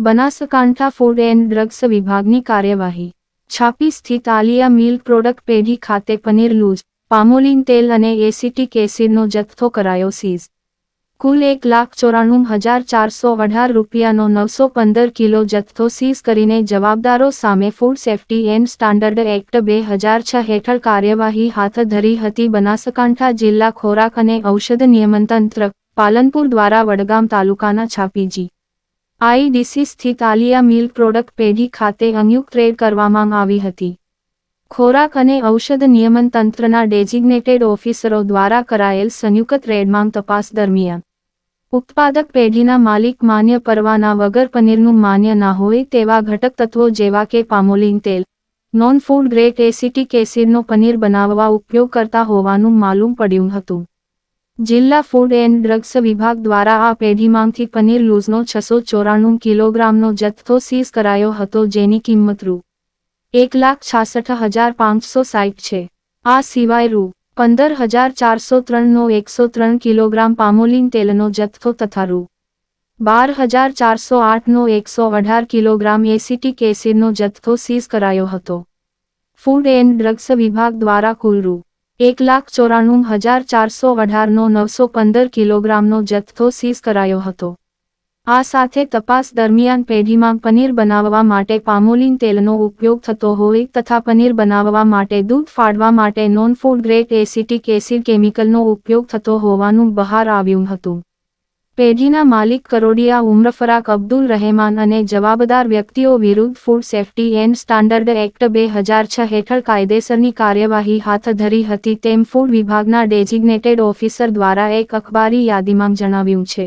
Banaskantha food and drugs વિભાગની કાર્યવાહી. છાપી સ્થિત આલિયા મિલ્ક પ્રોડક્ટ પેઢી ખાતે પનીર લૂઝ, પામોલિન તેલ અને એસિટિક એસિડનો જથ્થો કરાયો સીઝ. કુલ એક લાખ ચોરાણું હજાર ચારસો અઢાર રૂપિયાનો નવસો પંદર કિલો જથ્થો સીઝ કરીને જવાબદારો સામે food safety and standard act બે હજાર છ હેઠળ કાર્યવાહી હાથ ધરી હતી બનાસકાંઠા જિલ્લા ખોરાક અને ઔષધ નિયમનતંત્ર, પાલનપુર દ્વારા વડગામ તાલુકાના છાપીજી. આઈડીસી સ્થિત આલિયા મિલ પ્રોડક્ટ પેઢી ખાતે અન્યુક ટ્રેડ કરવામાં આવી હતી. ખોરાક અને ઔષધ નિયમન તંત્રના ડેઝિગ્નેટેડ ઓફિસરો દ્વારા કરાયેલ સંયુક્ત રેડમાં તપાસ દરમિયાન. ઉત્પાદક પેઢીના માલિક માન્ય પરવાના વગર પનીરનું માન્ય ના હોય તેવા ઘટક તત્વો જેવા કે પામોલિન તેલ, નોન ફૂડ ગ્રેટ એસિટિક એસિડનો પનીર બનાવવા ઉપયોગ કરતા હોવાનું માલુમ પડ્યું હતું. જિલ્લા ફૂડ એન્ડ ડ્રગ્સ વિભાગ દ્વારા આ પેઢીમાંથી પનીર લૂઝનો છસો ચોરાણું કિલોગ્રામનો જથ્થો સીઝ કરાયો હતો જેની કિંમત રૂ. એક લાખ છાસઠ હજાર પાંચસો સાઠ છે. આ સિવાય રૂ. પંદર હજાર ચારસો ત્રણનો એકસો ત્રણ કિલોગ્રામ પામોલિન તેલનો જથ્થો તથા રૂ. બાર હજાર ચારસો આઠનો એકસો અઢાર કિલોગ્રામ એસિટિક એસિડનો જથ્થો સીઝ કરાયો હતો. ફૂડ એન્ડ ડ્રગ્સ વિભાગ દ્વારા કુલ રૂ. એક લાખ ચોરાણું હજાર ચારસો અઢારનો નવસો પંદર કિલોગ્રામનો જથ્થો સીઝ કરાયો હતો. આ સાથે તપાસ દરમિયાન પેઢીમાં પનીર બનાવવા માટે પામોલિન તેલનો ઉપયોગ થતો હોય તથા પનીર બનાવવા માટે દૂધ ફાડવા માટે non food grade acetic acid કેમિકલનો ઉપયોગ થતો હોવાનું બહાર આવ્યું હતું. પેઢીના માલિક કરોડિયા ઉમ્રફરાક અબ્દુલ રહેમાન અને જવાબદાર વ્યક્તિઓ વિરુદ્ધ food safety and standard act બે હજાર છ હેઠળ કાયદેસરની કાર્યવાહી હાથ ધરી હતી તેમ ફૂડ વિભાગના ડેઝિગ્નેટેડ ઓફિસર દ્વારા એક અખબારી યાદીમાં જણાવ્યું છે.